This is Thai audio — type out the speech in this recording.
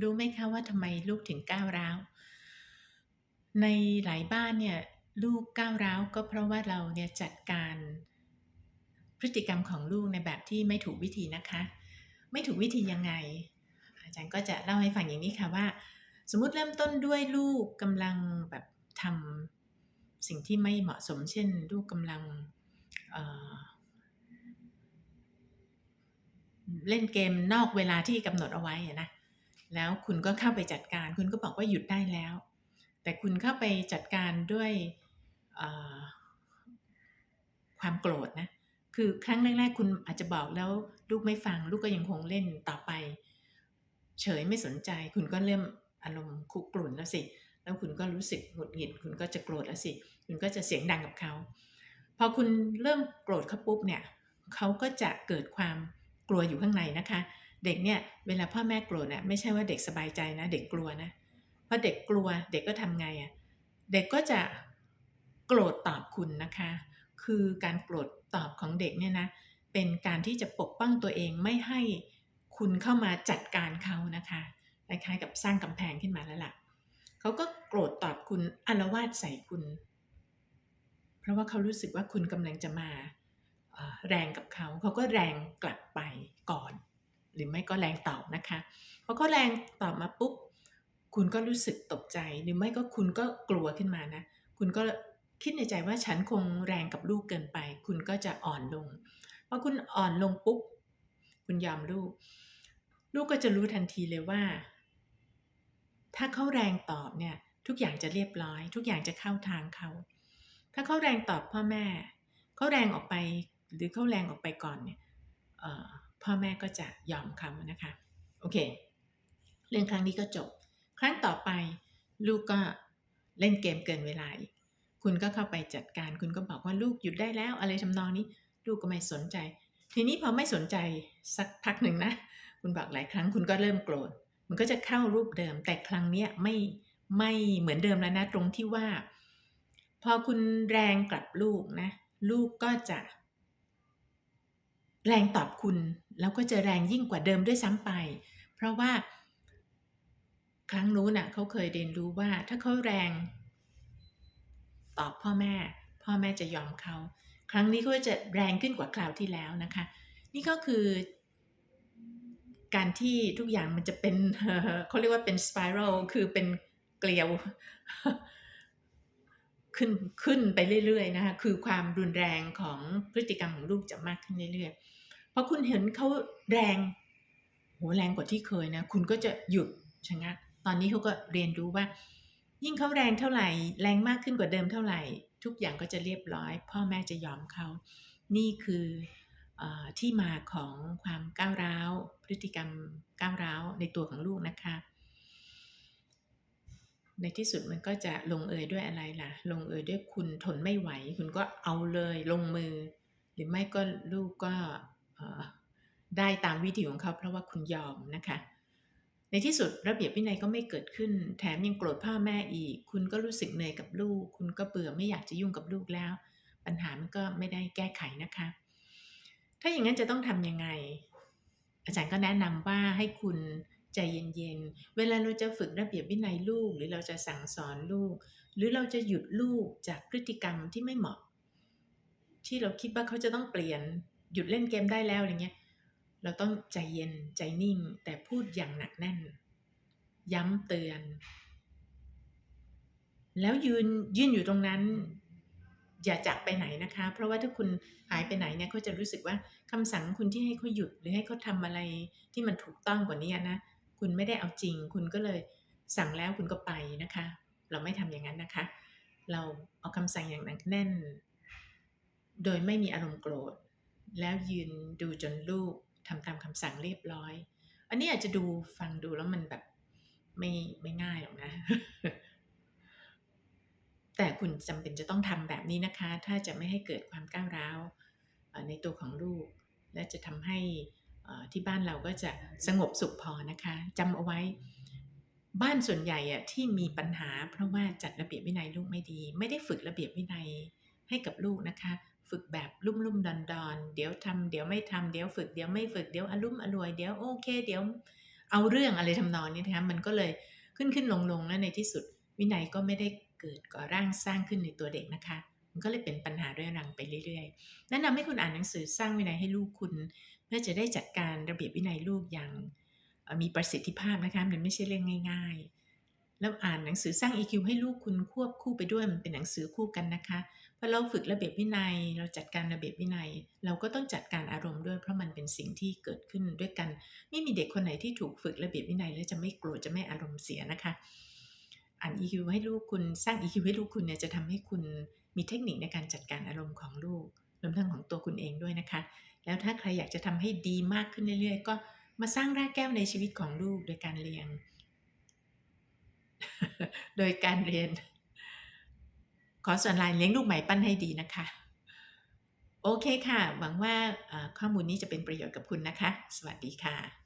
รู้ไหมคะว่าทำไมลูกถึงก้าวร้าว ในหลายบ้านเนี่ยลูกก้าวร้าวก็เพราะว่าเราเนี่ยจัดการพฤติกรรมของลูกในแบบที่ไม่ถูกวิธีนะคะ ไม่ถูกวิธียังไง อาจารย์ก็จะเล่าให้ฟังอย่างนี้ค่ะว่า สมมติเริ่มต้นด้วยลูกกำลังแบบทำสิ่งที่ไม่เหมาะสม เช่น ลูกกำลังเเล่นเกมนอกเวลาที่กำหนดเอาไว้นะ แล้วคุณก็เข้าไปจัดการ คุณก็บอกว่าหยุดได้แล้ว แต่คุณเข้าไปจัดการด้วยความโกรธนะ คือครั้งแรกๆ คุณอาจจะบอกแล้วลูกไม่ฟัง ลูกก็ยังคงเล่นต่อไป เฉยไม่สนใจ คุณก็เริ่มอารมณ์คุกรุ่นแล้วสิ แล้วคุณก็รู้สึกหงุดหงิด คุณก็จะโกรธแล้วสิ คุณก็จะเสียงดังกับเขา พอคุณเริ่มโกรธเขาปุ๊บเนี่ย เขาก็จะเกิดความกลัวอยู่ข้างในนะคะ เด็กเนี่ยเวลาพ่อแม่โกรธเนี่ยไม่ใช่ว่าเด็กสบายใจนะ เด็กกลัวนะเพราะเด็กกลัวเด็กก็ทำไงอะ่ะเด็กก็จะโกรธตอบคุณนะคะ คือการโกรธตอบของเด็กเนี่ยนะเป็นการที่จะปกป้องตัวเองไม่ให้คุณเข้ามาจัดการเขานะคะคล้ายๆกับสร้างกำแพงขึ้นมาแล้วล่ะเขาก็โกรธตอบคุณอารวาสใส่คุณ เพราะว่าเขารู้สึกว่าคุณกำลังจะมาแรงกับเขา เขาก็แรงกลับไปก่อน หรือไม่ก็แรงตอบนะคะพอเขาแรงตอบมาปุ๊บคุณก็รู้สึกตกใจหรือไม่ก็คุณก็กลัวขึ้นมานะ คุณก็คิดในใจว่าฉันคงแรงกับลูกเกินไป คุณก็จะอ่อนลงพอคุณอ่อนลงปุ๊บคุณยอมลูก ลูกก็จะรู้ทันทีเลยว่า ถ้าเขาแรงตอบเนี่ยทุกอย่างจะเรียบร้อย ทุกอย่างจะเข้าทางเขา ถ้าเขาแรงตอบพ่อแม่เขาแรงออกไปหรือเขาแรงออกไปก่อนเนี่ย พ่อแม่ก็จะยอมเขานะคะ โอเค เรื่องครั้งนี้ก็จบ ครั้งต่อไปลูกก็เล่นเกมเกินเวลาอีกคุณก็เข้าไปจัดการ คุณก็บอกว่าลูกหยุดได้แล้ว อะไรทำนองนี้ ลูกก็ไม่สนใจ ทีนี้พอไม่สนใจสักพักหนึ่งนะ คุณบอกหลายครั้งคุณก็เริ่มโกรธ มันก็จะเข้ารูปเดิม แต่ครั้งนี้ไม่ไม่เหมือนเดิมแล้วนะ ตรงที่ว่า พอคุณแรงกลับลูกนะ ลูกก็จะ แรงตอบคุณ แล้วก็จะแรงยิ่งกว่าเดิมด้วยซ้ำไป เพราะว่า ครั้งนู้นน่ะเขาเคยเรียนรู้ว่าถ้าเขาแรง ตอบพ่อแม่ พ่อแม่จะยอมเขาครั้งนี้เขาจะแรงขึ้นกว่าคราวที่แล้วนะคะ นี่ก็คือ การที่ทุกอย่างมันจะเป็นเขาเรียกว่าเป็นสไปรัลคือเป็นเกลียว ขึ้นขึ้นไปเรื่อยๆนะคะคือความรุนแรงของพฤติกรรมของลูกจะมากขึ้นเรื่อยๆ พอคุณเห็นเขาแรงโหแรงกว่าที่เคยนะ คุณก็จะหยุดชะงักตอนนี้เขาก็เรียนรู้ว่า ยิ่งเขาแรงเท่าไหร่ แรงมากขึ้นกว่าเดิมเท่าไหร่ ทุกอย่างก็จะเรียบร้อย พ่อแม่จะยอมเขานี่คืออที่มาของความก้าวร้าว พฤติกรรมก้าวร้าวในตัวของลูกนะคะ ในที่สุดมันก็จะลงเอยด้วยอะไรล่ะ ลงเอยด้วยคุณทนไม่ไหว คุณก็เอาเลยลงมือ หรือไม่ก็ลูกก็ ได้ตามวิธีของเขาเพราะว่าคุณยอมนะคะ ในที่สุดระเบียบวินัยก็ไม่เกิดขึ้น แถมยังโกรธพ่อแม่อีก คุณก็รู้สึกเหนื่อยกับลูก คุณก็เบื่อไม่อยากจะยุ่งกับลูกแล้ว ปัญหามันก็ไม่ได้แก้ไขนะคะ ถ้าอย่างนั้นจะต้องทำยังไง อาจารย์ก็แนะนำว่าให้คุณใจเย็นๆ เวลาเราจะฝึกระเบียบวินัยลูก หรือเราจะสั่งสอนลูก หรือเราจะหยุดลูกจากพฤติกรรมที่ไม่เหมาะ ที่เราคิดว่าเขาจะต้องเปลี่ยน หยุดเล่นเกมได้แล้วอะไรเงี้ย เราต้องใจเย็นใจนิ่ง แต่พูดอย่างหนักแน่น ย้ำเตือน แล้วยืนยืนอยู่ตรงนั้น อย่าจากไปไหนนะคะ เพราะว่าถ้าคุณหายไปไหนเนี่ยเขาจะรู้สึกว่าคำสั่งคุณที่ให้เขาหยุดหรือให้เขาทาอะไรที่มันถูกต้องกว่านี้นะคุณไม่ได้เอาจริง คุณก็เลยสั่งแล้วคุณก็ไปนะคะ เราไม่ทำอย่างนั้นนะคะ เราเอาคำสั่งอย่างหนักแน่น โดยไม่มีอารมณ์โกรธ แล้วยืนดูจนลูกทำตามคำสั่งเรียบร้อย อันนี้อาจจะดูฟังดูแล้วมันแบบไม่ไม่ง่ายหรอกนะ แต่คุณจำเป็นจะต้องทำแบบนี้นะคะ ถ้าจะไม่ให้เกิดความก้าวร้าวในตัวของลูก และจะทำให้ที่บ้านเราก็จะสงบสุขพอนะคะจำเอาไว้บ้านส่วนใหญ่อะที่มีปัญหาเพราะว่าจัดระเบียบวินัยลูกไม่ดี ไม่ได้ฝึกระเบียบวินัยให้กับลูกนะคะ ฝึกแบบลุ่มลุ่มดอนดอนเดี๋ยวทำเดี๋ยวไม่ทำเดี๋ยวฝึกเดี๋ยวไม่ฝึกเดี๋ยวอารมณ์อรวยเดี๋ยวโอเค เดี๋ยวเอาเรื่องอะไรทำนองนี้นะคะมันก็เลยขึ้นขึ้นลงลงแล้วในที่สุด วินัยก็ไม่ได้เกิดก่อร่างสร้างขึ้นในตัวเด็กนะคะ มันก็เลยเป็นปัญหาเรื้อรังไปเรื่อยๆแนะนำให้คุณอ่านหนังสือสร้างวินัยให้ลูกคุณ เพื่อจะได้จัดการระเบียบวินัยลูกอย่างมีประสิทธิภาพนะคะมันไม่ใช่เรื่องง่าย ๆ แล้วอ่านหนังสือสร้าง EQ ให้ลูกคุณควบคู่ไปด้วยมันเป็นหนังสือคู่กันนะคะพอเราฝึกระเบียบวินัย เราจัดการระเบียบวินัย เราก็ต้องจัดการอารมณ์ด้วยเพราะมันเป็นสิ่งที่เกิดขึ้นด้วยกัน ไม่มีเด็กคนไหนที่ถูกฝึกระเบียบวินัยแล้วจะไม่โกรธจะไม่อารมณ์เสียนะคะ อ่าน EQ ให้ลูกคุณสร้าง EQ ให้ลูกคุณเนี่ยจะทำให้คุณมีเทคนิคในการจัดการอารมณ์ของลูกรวมทั้งของตัวคุณเองด้วยนะคะ แล้วถ้าใครอยากจะทำให้ดีมากขึ้นเรื่อยๆ ก็มาสร้างรากแก้วในชีวิตของลูกโดยการเรียน โดยการเรียน ขอส่วนลายเลี้ยงลูกใหม่ปั้นให้ดีนะคะ โอเคค่ะ หวังว่าข้อมูลนี้จะเป็นประโยชน์กับคุณนะคะ สวัสดีค่ะ